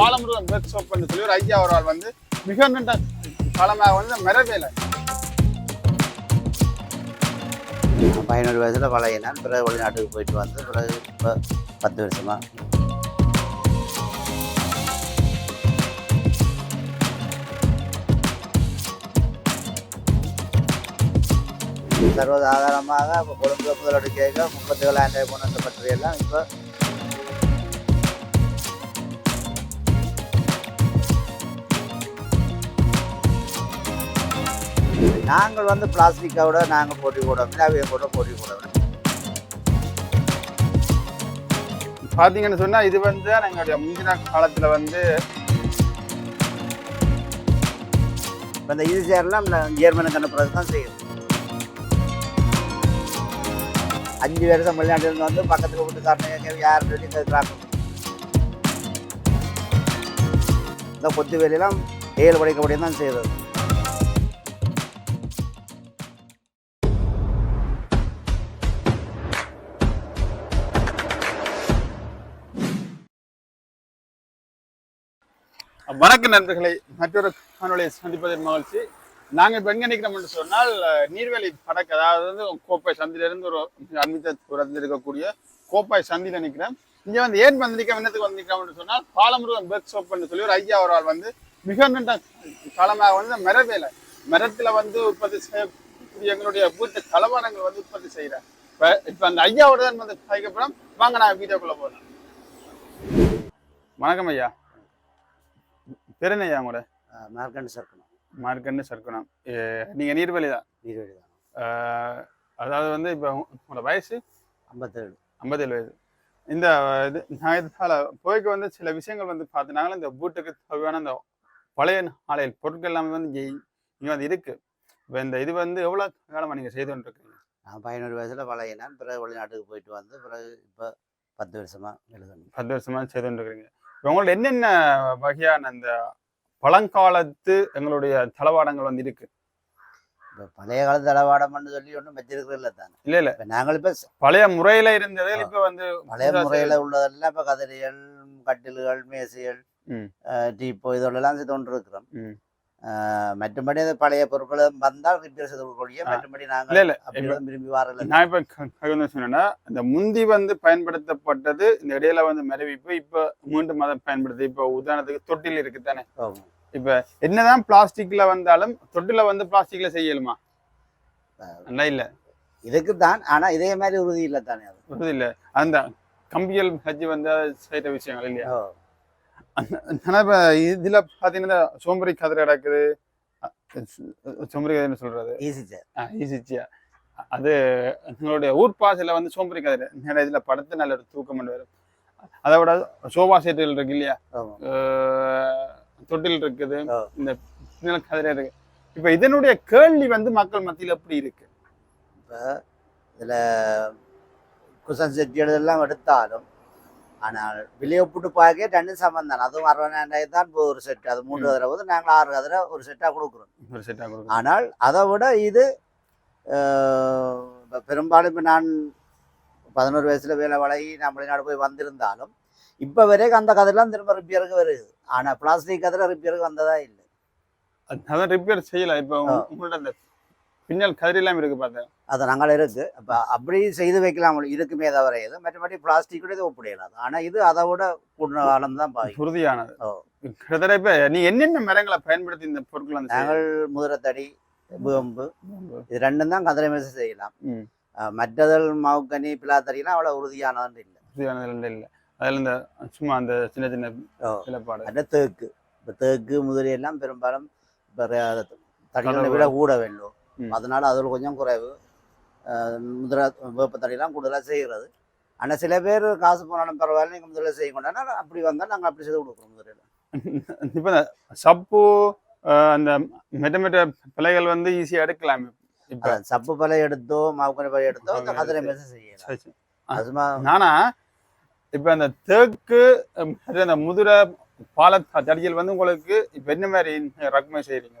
Balamurugan work shop சொல்லி ஒரு ஐயா ஒரு ஆள் வந்து மிக நீண்ட காலமாக வந்து மரவேலை. பதினோரு வயசில் பழகினேன். பிறகு வெளிநாட்டுக்கு போயிட்டு வந்து பிறகு இப்போ பத்து வருஷமா. சர்வதாதாரமாக இப்போ கொழும்பு முதலோடு கேட்க முப்பத்தி ஏழாயிரம் ரூபாய் போன அந்த பத்திரியெல்லாம் இப்போ நாங்கள் வந்து பிளாஸ்டிக்கோட நாங்கள் போட்டி போடவில்லை அவைய கூட போட்டி போடவில்லை பார்த்தீங்கன்னு சொன்னா இது வந்து எங்களுடைய முந்தின காலத்துல வந்து இந்த இது சேரெல்லாம் ஜெர்மனுக்கு அனுப்புறது தான் செய்யுது அஞ்சு வருஷம் வெளிநாட்டிலிருந்து வந்து பக்கத்தில் வீட்டுக்காரனுங்க யார் கேட்குறாங்க இந்த கொத்து வேலையெல்லாம் ஏழு படிக்க தான் செய்கிறது வணக்க நண்பர்களை மற்றொரு காணொலியை சந்திப்பதன் மகிழ்ச்சி. நாங்க இப்ப எங்க என்று சொன்னால் நீர்வேலி படக்கு அதாவது வந்து கோப்பை சந்திலிருந்து ஒரு அண்மித்த இருக்கக்கூடிய கோப்பாய் சந்தியில் நிக்கிறேன் இங்கே வந்து ஏன் வந்து நிற்க என்னத்துக்கு வந்து நிற்கிறோம் என்று சொன்னால் பாலமுருகன் ஒர்க் ஷாப் சொல்லி ஒரு ஐயா அவரால் வந்து மிக நீண்ட காலமாக வந்து மரவேலை மரத்தில் வந்து உற்பத்தி செய்யக்கூடிய எங்களுடைய வீட்டு தளவாடங்கள் வந்து உற்பத்தி செய்யறேன் இப்போ இப்போ அந்த ஐயாவோட தான் வந்து அதுக்கப்புறம் வாங்க நான் வீடியோக்குள்ளே போகிறேன் வணக்கம் ஐயா. ஐயா உங்களோட? மார்க்கண்டு சர்க்கணும். மார்க்கன்னு சர்க்குணம். நீங்க நீர்வழி தான் நீர்வழி தான் அதாவது வந்து இப்போ உங்களோட வயசு? ஐம்பத்தேழு. ஐம்பத்தேழு வயசு. இந்த இது நான் இதால போய்க்கு வந்து சில விஷயங்கள் வந்து பார்த்தினாங்களா இந்த வீட்டுக்கு தேவையான இந்த பழைய நாளையில் பொருட்கள் எல்லாமே வந்து இங்கே இங்கே வந்து இருக்கு. இப்போ இந்த இது வந்து எவ்வளோ காலமாக நீங்கள் செய்து கொண்டிருக்கீங்க? நான் பதினோரு வயசில் பழகினான். பிறகு வெளிநாட்டுக்கு போயிட்டு வந்து பிறகு இப்போ பத்து வருஷமாக எழுதணும் பத்து வருஷமா செய்து கொண்டிருக்கிறீங்க. இப்போ உங்கள்ட்ட என்னென்ன வகையான அந்த பழங்காலத்து எங்களுடைய தளவாடங்கள் வந்து இருக்கு. இப்போ பழைய காலத்து தளவாடம்னு சொல்லி ஒன்றும் வச்சிருக்கிறதில்ல தானே. இல்ல இல்ல. நாங்கள் இப்போ பழைய முறையில இருந்தது இப்ப வந்து பழைய முறையில் உள்ளதெல்லாம் இப்போ கதிரிகள் கட்டில்கள் மேசைகள். டீப்போ செய்து கொண்டு இருக்கிறோம். மற்றபடி அந்த பழைய பொருட்கள் வந்தால் ரிப்பேர். மற்றபடி நாங்கள் விரும்பி வரல நான் இப்ப சொன்னேன்னா இந்த முந்தி வந்து பயன்படுத்தப்பட்டது இந்த இடையில வந்து மறைவு இப்ப இப்ப மீண்டும் அதை பயன்படுத்து இப்ப உதாரணத்துக்கு தொட்டில் இருக்கு தானே. இப்ப என்னதான் பிளாஸ்டிக்ல வந்தாலும் தொட்டில வந்து பிளாஸ்டிக்ல செய்யலுமா. நல்லா இல்ல. இதுக்கு தான் ஆனா இதே மாதிரி உறுதி இல்லை தானே அது? வருது இல்ல. அந்த கம்பியல் வச்சு வந்து அதை செய்யற விஷயங்கள் இல்லையா? ஓ. ஆனா இப்ப இதுல பாத்தீங்கன்னா சோம்பரி கதிரை சு- சோம்பரி கதிரைன்னு சொல்றது. ஈஸி சார் ஈஸிச்சியா அது எங்களுடைய ஊர் பாசையில வந்து சோம்பரி கதிரை நிறைய இதுல படுத்து நல்ல ஒரு தூக்கம் கொண்டு வரும். அதை விட சோபா செட்டுகள் இருக்கு இல்லையா? தொட்டில் இருக்குது. ஆ. இந்த கதிரை இருக்கு. இப்ப இதனுடைய கேள்வி வந்து மக்கள் மத்தியில எப்படி இருக்கு? இப்போ இதில் குசன் செட்டியெல்லாம் எடுத்தாலும் ஆனால் விலையை ஒப்பிட்டு பார்க்க ரெண்டு சமம் தான். அதுவும் அறுபதாயிரம் தான் ஒரு செட் அது மூன்று. கதிரை போது நாங்கள் ஆறு கதிரை ஒரு செட்டாக கொடுக்குறோம். ஒரு செட்டா கொடுக்கும் ஆனால் அதை விட இது இப்ப பெரும்பாலும் இப்போ நான் பதினோரு வயசுல வேலை வழங்கி நான் வெளிநாடு போய் வந்திருந்தாலும் இப்போ வரைக்கும் அந்த கதையெல்லாம் திரும்ப ரிப்பேருக்கு வருது. ஆனால் பிளாஸ்டிக் கதிரை ரிப்பேருக்கு வந்ததா இல்லை. அதான் ரிப்பேர் செய்யலாம் இப்ப. உங்கள்ட்ட அந்த பின்னல் கதிரை எல்லாம் இருக்கு பார்த்தேன். அது நாங்கள் இருக்கு. அப்போ அப்படி செய்து வைக்கலாம். இருக்குமே தவிர இது மற்றபடி பிளாஸ்டிக் கூட இது ஒப்பிடையலாது ஆனால் இது அதை விட கூடின காலம் தான் உறுதியானது. ஓ. கிட்டத்தட்ட இப்ப நீ என்னென்ன மரங்களை பயன்படுத்தி இந்த பொருட்கள் நாங்கள் முதிரத்தடி செய்யலாம்? இது ரெண்டும் தான் கதிரை மேசை செய்யலாம். மற்றதல் மாவுக்கனி பிளாத்தடிலாம் அவ்வளோ உறுதியானதுன்னு இல்லை. உறுதியானது இல்லை அதுல இந்த சும்மா அந்த சின்ன சின்ன ஓ. இலப்பாடு அந்த தேக்கு. இப்போ தேக்கு முதிரி எல்லாம் பெரும்பாலும் இப்போ தடிகளை. விட கூட வெல்லும் ம். அதனால அதில் கொஞ்சம் குறைவு. முதிரை வேப்பத்தடிலாம் கூடுதலாக செய்கிறது. ஆனால் சில பேர் காசு போனாலும் பரவாயில்ல நீங்கள் முதல்ல செய்ய கொண்டாங்க அப்படி வந்தால் நாங்கள் அப்படி செய்து கொடுக்குறோம் முதிரையில் இப்ப சப்பு அந்த மெட்ட மெட்ட பிள்ளைகள் வந்து ஈஸியா எடுக்கலாம் இப்ப. அதான் சப்பு பலை எடுத்தோ மாவுக்கனி பலை எடுத்தோ அந்த கதிரை எடுத்து. மேசை செய்யலாம். அதுமா நானா இப்ப அந்த தேக்கு அந்த முதிரை பால தடியல் வந்து உங்களுக்கு இப்ப என்ன மாதிரி ரகமே செய்றீங்க?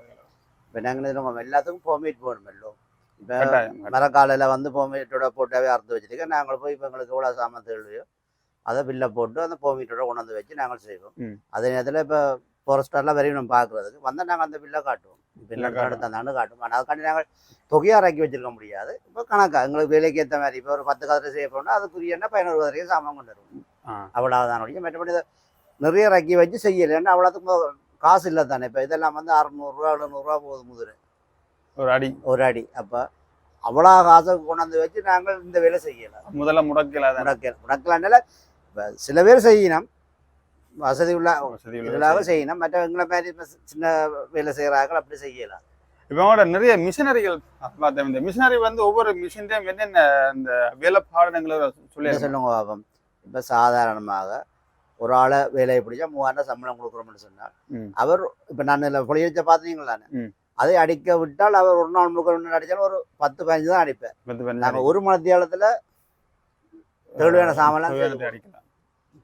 இப்போ நாங்கள் எல்லாத்துக்கும் போமேட் போடணும் இப்போ. மரக்காலையில் வந்து போமேட்டோட போட்டாவே அறுத்து வச்சிருக்கேன் நாங்கள் போய் இப்போ எங்களுக்கு எவ்வளோ சாமான் தேவையோ அதை பில்லை போட்டு அந்த போமீட்டரோட கொண்டு வந்து வச்சு நாங்கள் செய்வோம். அதே நேரத்தில் இப்போ ஃபாரஸ்டர்லாம் வரையும் பார்க்குறதுக்கு வந்தால் நாங்கள் அந்த பில்லை காட்டுவோம். பில்லை தந்தாண்டு காட்டுவோம். ஆனால் அதுக்காண்டி நாங்கள் தொகையாக இறக்கி வச்சிருக்க முடியாது. இப்போ கணக்கா எங்களுக்கு வேலைக்கு ஏற்ற மாதிரி இப்போ ஒரு பத்து கதிரை செய்ய போனால் அதுக்குரிய என்ன பதினோரு கதிரையும் சாமான் கொண்டு வருவோம். ஆ. அவ்வளவுதான். ஒழிய மற்றபடி நிறைய இறக்கி வச்சு செய்யலை. ஏன்னா அவ்வளோத்துக்கு காசு இல்லை தானே இப்போ இதெல்லாம் வந்து அறநூறுரூவா எழுநூறுவா போகுது முதிரை ஒரு அடி. ஒரு அடி. அப்போ அவ்வளோ காசை கொண்டாந்து வச்சு நாங்கள் இந்த வேலை செய்யலை. முதல்ல முடக்கல முடக்கல். முடக்கலாண்டால இப்போ சில பேர் செய்யணும். வசதி உள்ள இதெல்லாம் செய்யணும். மற்ற எங்களை மாதிரி சின்ன வேலை செய்கிறார்கள் அப்படி செய்யலாம் இப்போ அவங்களோட நிறைய மிஷினரிகள் பார்த்தேன். இந்த மிஷினரி வந்து ஒவ்வொரு மிஷின்டையும் என்னென்ன இந்த வேலை பாடங்களை சொல்லி சொல்லுங்க பாப்போம். இப்போ சாதாரணமாக ஒரு ஆளை வேலையை பிடிச்சா மூவாயிரம் சம்பளம் கொடுக்குறோம்னு சொன்னார் ம். அவர் இப்போ நான் இதில் பொழியச்ச பார்த்தீங்களானே. அதை அடிக்க விட்டால் அவர் ஒரு நாள் முழுக்க ரெண்டு அடித்தாலும் ஒரு பத்து பதினஞ்சு தான் அடிப்பேன். பத்து பதினஞ்சு நாங்கள் ஒரு மணத்தியாலத்தில் தேவையான செய்து அடிக்கலாம்.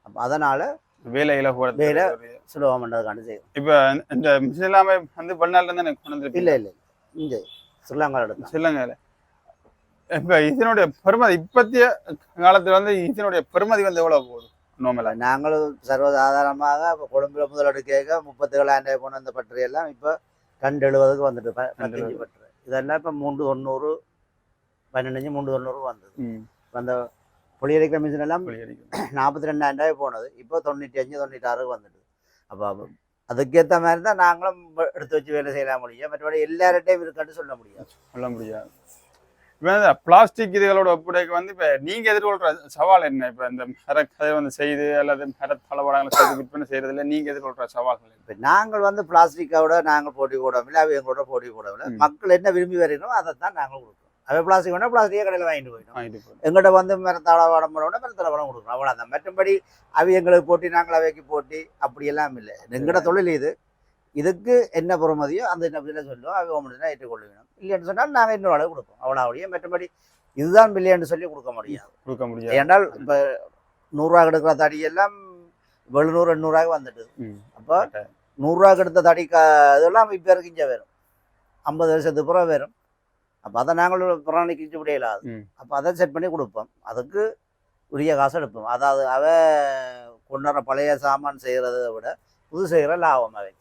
அப்போ அதனால் வேலையில போட வேலை. சுலபம் பண்ணுறதுக்காண்டி செய்யும் இப்போ இந்த மிஷின் எல்லாமே வந்து வெளிநாட்டுல இருந்து எனக்கு கொண்டு இல்லை இல்லை இங்கே ஸ்ரீலங்கா எடுத்தான் சொல்லுங்க இப்ப இதனுடைய பெருமதி இப்பத்திய காலத்துல வந்து இதனுடைய பெருமதி வந்து எவ்வளவு போகுது? நோமலா நாங்களும் சர்வசாதாரணமாக இப்போ கொழும்புல முதலீடு கேட்க முப்பத்தி ஏழாயிரம் கொண்டு வந்த பட்டறை எல்லாம் இப்போ ரெண்டு எழுபதுக்கு வந்துட்டு பதினஞ்சு பட்டறை இதெல்லாம் இப்போ மூன்று தொண்ணூறு பன்னெண்டு மூன்று தொண்ணூறு வந்தது. அந்த புளியரிக்கிற மிஷின் எல்லாம் நாற்பத்தி ரெண்டாயிரம் ரூபாய் போனது. இப்போ தொண்ணூற்றி அஞ்சு தொண்ணூற்றி வந்துட்டு அப்போ அதுக்கேற்ற மாதிரி தான் நாங்களும் எடுத்து வச்சு வேலை செய்யலாம் முடியும் மற்றபடி எல்லார்ட்டையும் இருக்கான்னு சொல்ல முடியாது. சொல்ல முடியாது. இப்போ பிளாஸ்டிக் இதுகளோட ஒப்படைக்கு வந்து இப்ப நீங்க எதிர்கொள்ற சவால் என்ன? இப்ப இந்த மர கதை வந்து செய்து அல்லது மர தளவாடங்களை செய்து விற்பனை செய்யறதுல நீங்க எதிர்கொள்ற சவால்கள் என்ன? இப்போ நாங்கள் வந்து பிளாஸ்டிக்கோட நாங்கள் போட்டி போடவில்லை அவை எங்களோட போட்டி போடவில்லை. மக்கள் என்ன விரும்பி வரணும் அதை தான் நாங்கள் கொடுக்குறோம். அவை பிளாஸ்டிக் வேணால் பிளாஸ்டிக்கே கடையில் வாங்கிட்டு போயிடும். எங்கள்கிட்ட வந்து மரத்தாழ வடம் போட மரத்தாழ வடம் கொடுக்குறோம். அவ்வளோதான் மற்றபடி அவை எங்களுக்கு போட்டி நாங்கள் அவைக்கு போட்டி அப்படியெல்லாம் இல்லை. எங்கட தொழில் இது. இதுக்கு என்ன பொறுமதியோ அந்த நம்பிக்கையில் சொல்லுவோம். அவை ஒன்று ஏற்றுக்கொள்ள வேணும். இல்லைன்னு சொன்னால் நாங்கள் இன்னொரு அளவு கொடுப்போம். அவ்வளோ மற்றபடி இதுதான் பில்லியன்னு சொல்லி கொடுக்க முடியாது. கொடுக்க முடியாது. ஏன்னால் இப்போ நூறுரூவா எடுக்கிற தடி எல்லாம் எழுநூறு எண்ணூறுவாய்க்கு வந்துட்டு. ம். அப்போ நூறுரூவாக்கு எடுத்த தடி க இதெல்லாம் இப்போ இருக்கு இங்கே வரும். ஐம்பது வருஷத்துக்கு பிறகு வரும். அப்போ அதை நாங்கள் புறாணிக்கு முடியலாது ம். அப்போ அதை செட் பண்ணி கொடுப்போம். அதுக்கு உரிய காசு எடுப்போம். அதாவது அவ கொண்டு வர பழைய சாமான் செய்கிறத விட புது செய்கிற லாபம் அவை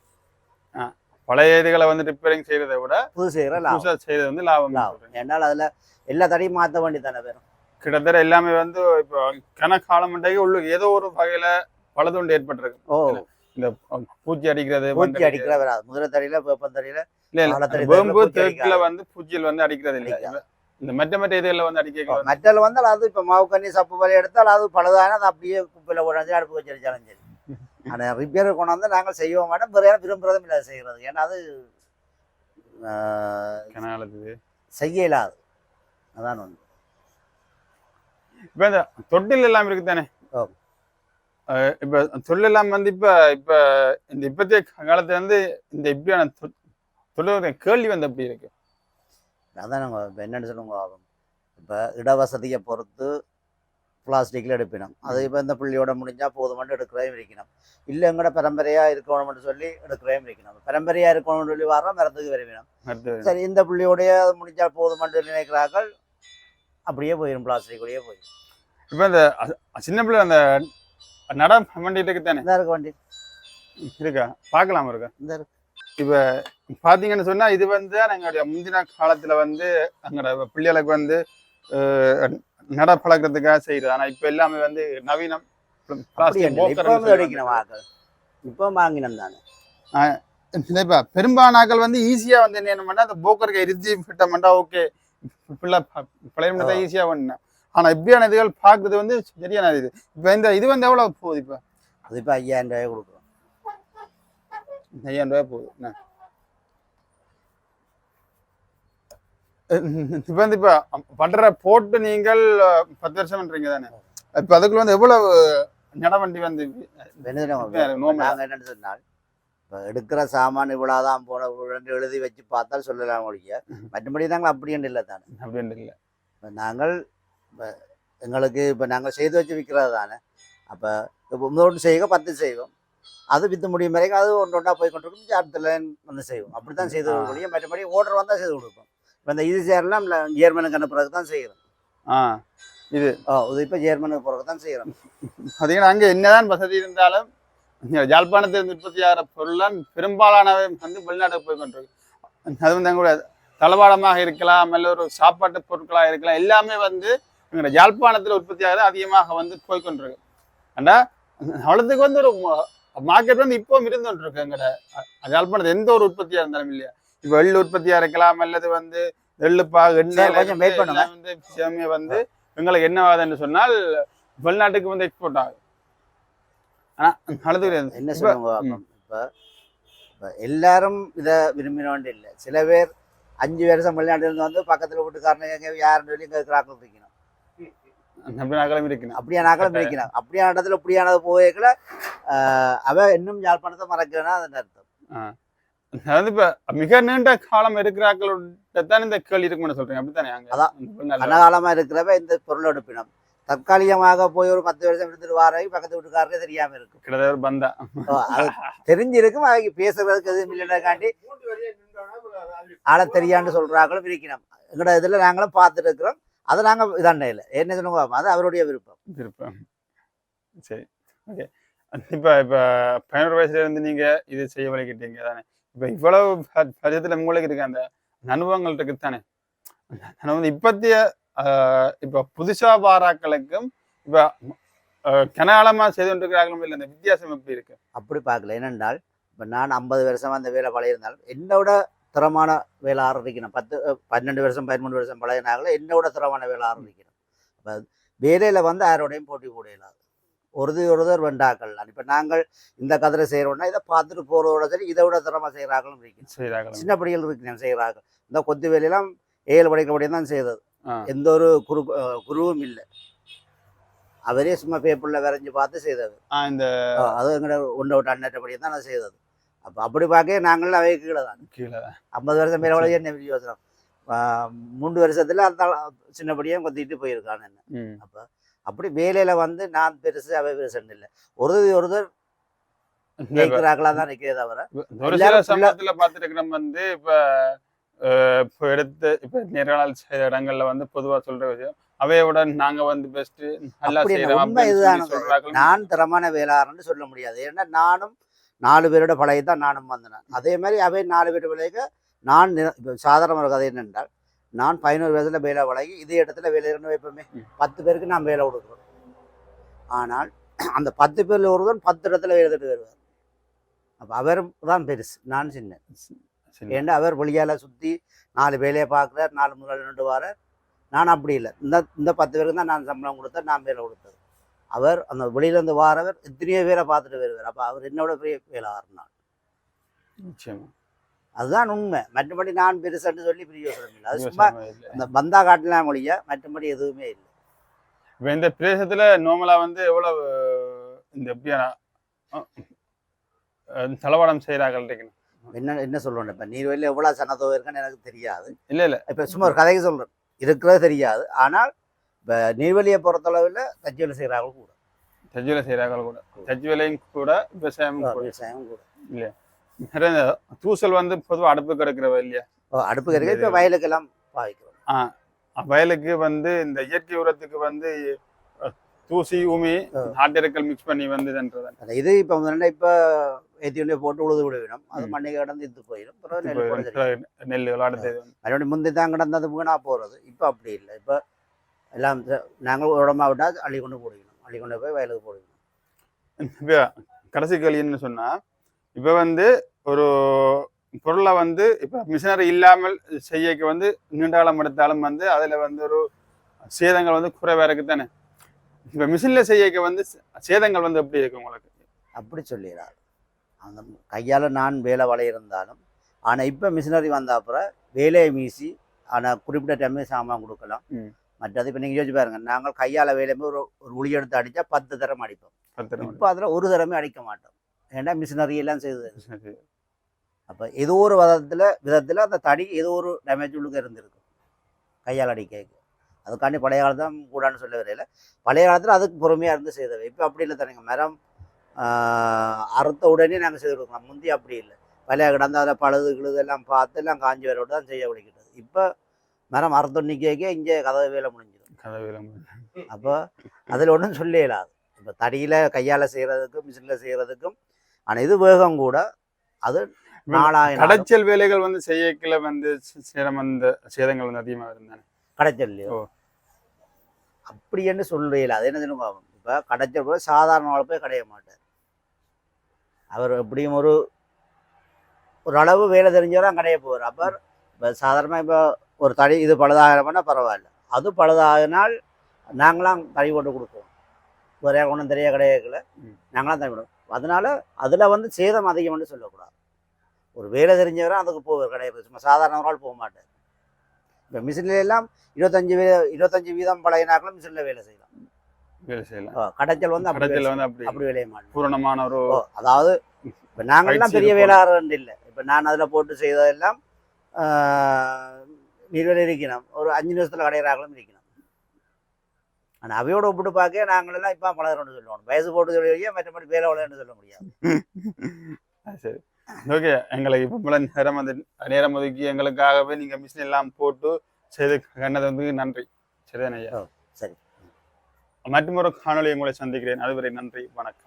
பழைய இதுகளை வந்து ரிப்பேரிங் செய்யறதை விட புது செய்கிற லாபம். புதுசா செய்யறது வந்து லாபம். லாபம். ஏன்னால் அதில் எல்லா தடியும் மாற்ற வேண்டி தானே வரும் கிட்டத்தட்ட எல்லாமே வந்து இப்போ கணக்காலம் மண்டைக்கு உள்ள ஏதோ ஒரு வகையில பலதுண்டு ஏற்பட்டிருக்கு. ஓ. இந்த பூச்சி அடிக்கிறது பூச்சி வண்டு அடிக்கிற வராது முதல தடியில் இல்ல ஆழத்தடி வேம்பு தேக்குல. வந்து பூச்சியில் வந்து அடிக்கிறது இல்ல. இந்த மற்ற மற்ற இதுல வந்து அடிக்க மற்றல வந்தால் அது இப்போ மாவு கண்ணி சப்பு வலி எடுத்தால் அது பழுதான அது அப்படியே குப்பையில் கொண்டாந்து அடுப்பு வச்சு அடிச்சாலும் சரி. ஆனால் ரிப்பேர் கொண்டாந்து நாங்கள் செய்வோம் மேடம் வேறு யாரும் விரும்புறதும் இல்லை செய்கிறது ஏன்னா அது செய்ய இயலாது. அதான் ஒன்று இப்ப இந்த தொட்டில் எல்லாம் இருக்கு தானே ஓ. இப்ப தொழில் எல்லாம் வந்து இப்ப இப்ப இந்த இப்பத்திய காலத்துல வந்து இந்த இப்படியான தொழில் கேள்வி வந்து எப்படி இருக்கு? அதான் நாங்கள் என்னென்னு சொல்லுங்க இப்போ இடவசதியை பொறுத்து பிளாஸ்டிக்கில் எடுப்பினோம். அது இப்போ இந்த புள்ளியோட முடிஞ்சால் போதுமென்று எடுக்கிறதையும் இருக்கணும் இல்லை எங்கட பரம்பரையாக இருக்கணும்னு சொல்லி எடுக்கிறதையும் இருக்கணும் பரம்பரையாக இருக்கணும்னு சொல்லி வரோம் மரத்துக்கு அடுத்தது சரி இந்த புள்ளியோடைய முடிஞ்சால் போதுமென்று நினைக்கிறார்கள். அப்படியே போயிடும் பிளாஸ்டிக்கோடயே போயிடும் இப்ப இந்த சின்ன பிள்ளை அந்த நட வண்டிட்டு இருக்கு தானே இந்த இருக்க வண்டி. இருக்கா? பார்க்கலாம் இருக்கா? இந்த இருக்கு. இப்ப பாத்தீங்கன்னு சொன்னா இது வந்து எங்களுடைய முந்தின காலத்துல வந்து எங்களோட பிள்ளைகளுக்கு வந்து நட பழக்கிறதுக்காக செய்யறது. ஆனா இப்ப எல்லாமே வந்து நவீனம். இப்போ வாங்கினோம் தானே. வந்து. இப்ப பெரும்பாலாக்கள் வந்து ஈஸியா வந்து என்ன பண்ணா அந்த போக்கருக்கு எரிஞ்சி விட்டோம்னா ஓகே பிள்ளை பழைய ஈஸியா பண்ணேன் ஆனா இப்படியான இதுகள் பாக்குறது வந்து சரியான இது. இப்ப இந்த இது வந்து எவ்வளவு போகுது இப்ப? அது இப்போ ஐயாயிரம் ரூபாய் கொடுக்குறோம். ஐயாயிரம் ரூபாய் போகுது. என்ன? இப்ப வந்து இப்ப பண்ற போட்டு நீங்கள் பத்து வருஷம் பண்றீங்க தானே? இப்ப அதுக்குள்ள வந்து எவ்வளவு நடவண்டி வந்து என்னன்னு சொன்னால் இப்போ எடுக்கிற சாமான் இவ்வளோதான் போன எழுதி வச்சு பார்த்தால் சொல்லலாம் ஒழிய மற்றபடி நாங்கள் அப்படின்னு இல்லை தானே? அப்படின்னு இல்லை. இப்போ நாங்கள் இப்போ எங்களுக்கு இப்போ நாங்கள் செய்து வச்சு விற்கிறது தானே? அப்போ இப்போ ஒன்று செய்க பத்து செய்வோம். அது விற்று முடியும் வரைக்கும் அது ஒன்று ஒன்றா போய் கொண்டு இருக்கும் அடுத்த லைன் வந்து செய்வோம். அப்படி தான் செய்து ஆ. முடியும். மற்றபடி ஓர்டர் வந்தால் செய்து கொடுப்போம். இப்போ இந்த இது சேரலாம் ஜேர்மனுக்கு அனுப்புறதுக்கு தான் செய்கிறோம் ஆ. இது. ஓ இது இப்போ ஜெர்மனுக்கு போகிறத தான் செய்கிறோம் பார்த்தீங்கன்னா அங்கே என்னதான் வசதி இருந்தாலும் யாழ்ப்பாணத்தில் உற்பத்தி ஆகிற பொருள்லாம் பெரும்பாலானவை வந்து வெளிநாட்டுக்கு போய் கொண்டிருக்கு. அது வந்து எங்களுடைய தளவாடமாக இருக்கலாம் அல்ல ஒரு சாப்பாட்டு பொருட்களாக இருக்கலாம் எல்லாமே வந்து எங்களோட யாழ்ப்பாணத்தில் உற்பத்தி ஆகிறது அதிகமாக வந்து போய் கொண்டிருக்கு. ஏண்டா அவ்வளோத்துக்கு வந்து ஒரு மார்க்கெட் வந்து இப்பவும் இருந்து கொண்டிருக்கு எங்கட. அ- யாழ்ப்பாணத்தில் எந்த ஒரு உற்பத்தியாக இருந்தாலும் இல்லையா. இப்போ எள்ளு உற்பத்தியாக இருக்கலாம் அல்லது வந்து எள்ளுப்பா எண்ணெய் கொஞ்சம் பண்ணுங்க. வந்து விஷயமே வந்து எங்களுக்கு என்ன ஆகுதுன்னு சொன்னால் வெளிநாட்டுக்கு வந்து எக்ஸ்போர்ட் ஆகுது. ஆனா என்ன. இப்போ இப்போ எல்லாரும் இதை விரும்பினோண்டு இல்லை. சில பேர் அஞ்சு வருஷம் வெளிநாட்டிலிருந்து வந்து பக்கத்தில் வீட்டுக்காரங்க எங்க யாருன்னு சொல்லி இங்கே இருக்கணும் அப்படியா நாக்களும் இருக்கணும் அப்படியான இடத்துல இப்படியானது போய்க்கல அவ இன்னும் யாழ்ப்பாணத்தை மறக்கிறேன்னா அது அர்த்தம். அதாவது இப்ப மிக நீண்ட காலம் இருக்கிறாக்களோட தான் இந்த கேள்வி இருக்கும்னு சொல்றீங்க. அப்படித்தானே? அதான். கனகாலமா இருக்கிறவ இந்த பொருள் எடுப்பினம். தற்காலிகமாக போய் ஒரு பத்து வருஷம் எடுத்துட்டு வாரவை பக்கத்து வீட்டுக்காரரே தெரியாம இருக்கும். கிட்டத்தட்ட ஒரு பந்தா. தெரிஞ்சிருக்கும் அவங்க பேசுறதுக்கு எதுவும் இல்லைனாக்காண்டி ஆள தெரியான்னு சொல்றாங்களும் இருக்கணும் எங்கட இதுல நாங்களும் பார்த்துட்டு இருக்கிறோம். அதை நாங்க இதாண்ட இல்லை. என்ன சொல்லுங்க அது அவருடைய விருப்பம். விருப்பம். சரி. ஓகே. இப்ப இப்ப பதினோரு வயசுல இருந்து நீங்க இது செய்ய வலிக்கிட்டீங்க தானே இப்ப இவ்வளவு ப- உங்களுக்கு இருக்க அந்த அனுபவங்கள் இருக்குத்தானே? நான் வந்து இப்பத்திய ஆஹ், இப்ப புதுசா பாராக்களுக்கும் இப்ப ஆஹ், செய்து கொண்டிருக்கிறார்களும் இல்லை இந்த வித்தியாசம் எப்படி இருக்கு? அப்படி பார்க்கல. என்னென்றால் இப்போ நான் ஐம்பது வருஷமா அந்த வேலை பழையிருந்தாலும் என்னோட திறமான வேலை ஆரம்பிக்கணும். பத்து பன்னெண்டு வருஷம் பதிமூணு வருஷம் பழையனாங்கள என்னோட திறமான வேலை ஆரம்பிக்கணும். இப்போ வேலையில வந்து யாரோடையும் போட்டி போடலாம் இயலாது ஒருது ஒருதர் வெண்டாக்கள் இப்போ நாங்கள் இந்த கதிரை செய்கிறோம்னா இதை பார்த்துட்டு போகிறதோட சரி இதை விட திறமை செய்கிறாங்களும் இருக்கணும் செய்கிறார்கள் சின்ன படிகள் இருக்கணும் செய்கிறாங்க இந்த கொத்து வேலையெல்லாம் ஏழு படிக்கப்படியும் தான் செய்தது. எந்த ஒரு குரு குருவும் இல்லை. அவரே சும்மா பேப்பரில் வரைஞ்சி பார்த்து செய்தது. இந்த அது எங்கட ஒன்றை விட்டு அண்ணட்டபடியே தான் நான் செய்தது. அப்போ அப்படி பார்க்க நாங்கள் அவை கீழே தான். கீழே ஐம்பது வருஷம் மேலே வளர்ச்சி என்ன யோசனம் மூன்று வருஷத்துல அந்த சின்னபடியும் கொத்திட்டு போயிருக்கான் என்ன. அப்போ அப்படி வேலையில வந்து நான் பெருசு அவை பெருசுன்னு இல்லை. ஒரு ஒருத்தர் ஜெயிக்கிறாங்களா தான் நிற்கிறே தவிர ஒரு சில சமயத்துல பார்த்துருக்கிறோம் வந்து இப்ப இப்ப எடுத்து இப்ப நேர்காணல் செய்த இடங்கள்ல வந்து பொதுவா சொல்ற விஷயம் அவையுடன் நாங்க வந்து பெஸ்ட் நல்லா. செய்யறோம் இதுதான் நான் திறமான வேளாளர்னு சொல்ல முடியாது. ஏன்னா நானும் நாலு பேரோட பழைய தான் நானும் வந்தேன். அதே மாதிரி அவை நாலு பேரோட பழக நான் இப்ப சாதாரண ஒரு கதை என்னென்றால் நான் பதினோரு வயசுல வேலை பழகி இதே இடத்துல வேலை இருந்து வைப்போமே ம். பத்து பேருக்கு நான் வேலை கொடுக்குறோம் ஆனால் அந்த பத்து பேர்ல ஒருவன் பத்து இடத்துல வேலை தட்டு வருவார். அப்போ அவர் தான் பெருசு. நான் சின்ன. ஏன்னா அவர் வெளியால சுற்றி நாலு வேலையை பார்க்குறார் நாலு முதல் ரெண்டு வாரார். நான் அப்படி இல்லை. இந்த இந்த பத்து பேருக்கு தான் நான் சம்பளம் கொடுத்தேன் நான் வேலை கொடுத்தது அவர் அந்த வெளியிலேருந்து வாரவர் எத்தனையோ பேரை பார்த்துட்டு வருவார். அப்போ அவர் என்னோட பெரிய வேலை ஆறுனார் நிச்சயமா. அதுதான் உண்மை. மற்றபடி நான் பெருசான்னு சொல்லி பிரியோசனம் இல்லை. அது சும்மா. இந்த பந்தா காட்டலாம் மொழிய மற்றபடி எதுவுமே இல்லை. இப்ப இந்த பிரதேசத்துல நார்மலா வந்து எவ்வளவு இந்த அஹ், தளவாடம் இருக்கணும் என்ன என்ன சொல்லுவேன் இப்போ நீர்வெளியில் எவ்வளோ சனத்தொகை இருக்குன்னு எனக்கு தெரியாது. இல்ல இல்ல. இப்போ சும்மா ஒரு கதைக்கு சொல்கிறேன் இருக்கிறது தெரியாது. ஆனால் இப்போ நீர்வெளியை பொறுத்தளவில் தச்சுவேலை செய்கிறாங்க கூட. தஜ் வேலை செய்யறார்கள் கூட. தஜ் வேலையும் கூட விவசாயம் கூட. விவசாயம் கூட. நிறைய தூசல் வந்து பொதுவா அடுப்பு கிடக்கிறவ இல்லையா? அடுப்பு கறிக்க இப்போ வயலுக்கெல்லாம் பாவிக்கிறோம். வயலுக்கு வந்து இந்த இயற்கை உரத்துக்கு வந்து தூசி உமி ஆ. ஆட்டிறக்கல் மிக்ஸ் பண்ணி வந்ததுன்றது இது இப்போ வந்து இப்போ கொண்டு போட்டு உழுது விட வேணும் அது. மண்ணை கடந்து இத்து போயிடும். நெல் அடுத்தது. மறுபடியும் முந்தி தான் கிடந்தது வீணாக போகிறது இப்போ அப்படி இல்லை. இப்போ எல்லாம் நாங்கள் உடம்பா விட்டால் அள்ளி கொண்டு போடுக்கணும் அள்ளி கொண்டு போய் வயலுக்கு போடுக்கணும் கடைசி கேள்வின்னு சொன்னா இப்ப வந்து ஒரு பொருளை வந்து இப்ப மிஷினரி இல்லாமல் செய்யக்கு வந்து நீண்ட காலம் எடுத்தாலும் வந்து அதுல வந்து ஒரு சேதங்கள் வந்து குறைவா இருக்கு தானே? இப்ப மிஷின்ல செய்யக்க வந்து சேதங்கள் வந்து எப்படி இருக்கு உங்களுக்கு? அப்படி சொல்லிடுறாரு. அந்த கையால் நான் வேலை வளையிருந்தாலும் ஆனால் இப்போ மிஷினரி வந்த அப்புறம் வேலையை மீசி ஆனால் குறிப்பிட்ட டைமே சாமான் கொடுக்கலாம். மற்றது இப்போ நீங்கள் யோசிச்சு பாருங்க நாங்கள் கையால் வேலையுமே ஒரு ஒரு உளி எடுத்து அடித்தா பத்து தரம் அடிப்போம். இப்போ அதில் ஒரு தரமே அடிக்க மாட்டோம். ஏன்னா மிஷினரி எல்லாம் செய்தது. அப்போ ஏதோ ஒரு விதத்தில் விதத்தில் அந்த தடி ஏதோ ஒரு டேமேஜ் உள்ளுக்கு இருந்திருக்கு. கையால் அடிக்க அதுக்காண்டி பழைய காலத்து தான் கூடான்னு சொல்ல வரையில பழைய காலத்தில் அதுக்கு பொறுமையாக இருந்து செய்தவை. இப்போ அப்படி இல்லை தானேங்க. மரம் அறுத்த உடனே நாங்கள் செய்து கொடுக்கலாம். முந்தி அப்படி இல்லை. பழைய கிடந்து அதில் பழுது கிழுது எல்லாம் பார்த்து எல்லாம் காஞ்சி வரோடு தான் செய்ய விളിக்கிட்டது இப்போ மரம் அறுத்தொன்னிக்கே இங்கே கதவு வேலை முடிஞ்சிடும். கதை விளம்பு அப்போ அதில் ஒன்றும் சொல்ல இயலாது இப்போ தடியில் கையால் செய்கிறதுக்கும் மிஷினில் செய்கிறதுக்கும் ஆனால் இது வேகம் கூட. அது நாளாக கடைச்சல் வேலைகள் வந்து செய்யக்கல வந்து சேதம் அந்த சேதங்கள் வந்து அதிகமாக இருந்தானே கடைச்சல்லையோ. அப்படி என்று சொல்ல அது என்ன சொல்லுங்க இப்போ கடைச்சல் கூட சாதாரண போய் கடைய மாட்டார். அவர் எப்படியும் ஒரு ஒரு அளவு வேலை தெரிஞ்சவராக கடைய போவார். அப்போ இப்போ சாதாரணமாக இப்போ ஒரு தடி இது பழுதாகிறப்பனா பரவாயில்ல. அது பழுதாகினால் நாங்களாம் தடி போட்டு கொடுப்போம். ஒரே ஒன்றும் தெரிய கிடையாது ம். நாங்களாம் தடி போடுவோம். அதனால அதில் வந்து சேதம் அதிகம்னு சொல்லக்கூடாது. ஒரு வேலை தெரிஞ்சவரை அதுக்கு போவார் கிடையாது. சும்மா சாதாரண ஒரு ஆள் போக மாட்டார். இப்போ மிஷினில் எல்லாம் இருபத்தஞ்சு இருபத்தஞ்சு வீதம் பழையனாக்களும் மிஷினில் வேலை செய்யலாம். வேலை செய்யலாம். கடைச்சல் வந்து அப்படி கடைச்சல் வந்து அப்படி. அப்படி வேலைய மாட்டோம் பூரணமான ஒரு அதாவது இப்போ நாங்கள்லாம் பெரிய. வேலையாளர் இல்லை. இப்போ நான் அதில் போட்டு செய்ததெல்லாம் நீர்வேலை இருக்கணும். ஒரு அஞ்சு நிமிஷத்தில் கடையிறாங்களும் இருக்கணும். ஆனால் அவையோட ஒப்பிட்டு பார்க்க நாங்களெல்லாம் இப்போ பழகிறோம்னு சொல்லுவோம். வயசு போட்டு சொல்லுவீங்க மற்றபடி வேலை விளையாண்டு சொல்ல முடியாது. சரி. ஓகே எங்களுக்கு இப்போ போல நேரம் வந்து நேரம் ஒதுக்கி எங்களுக்காகவே நீங்க மிஷின் எல்லாம் போட்டு செய்து கண்ணது வந்து நன்றி. சரிதானே ஐயா? சரி. மற்றும் ஒரு காணொளி உங்களை சந்திக்கிறேன். அதுவரை நன்றி வணக்கம்.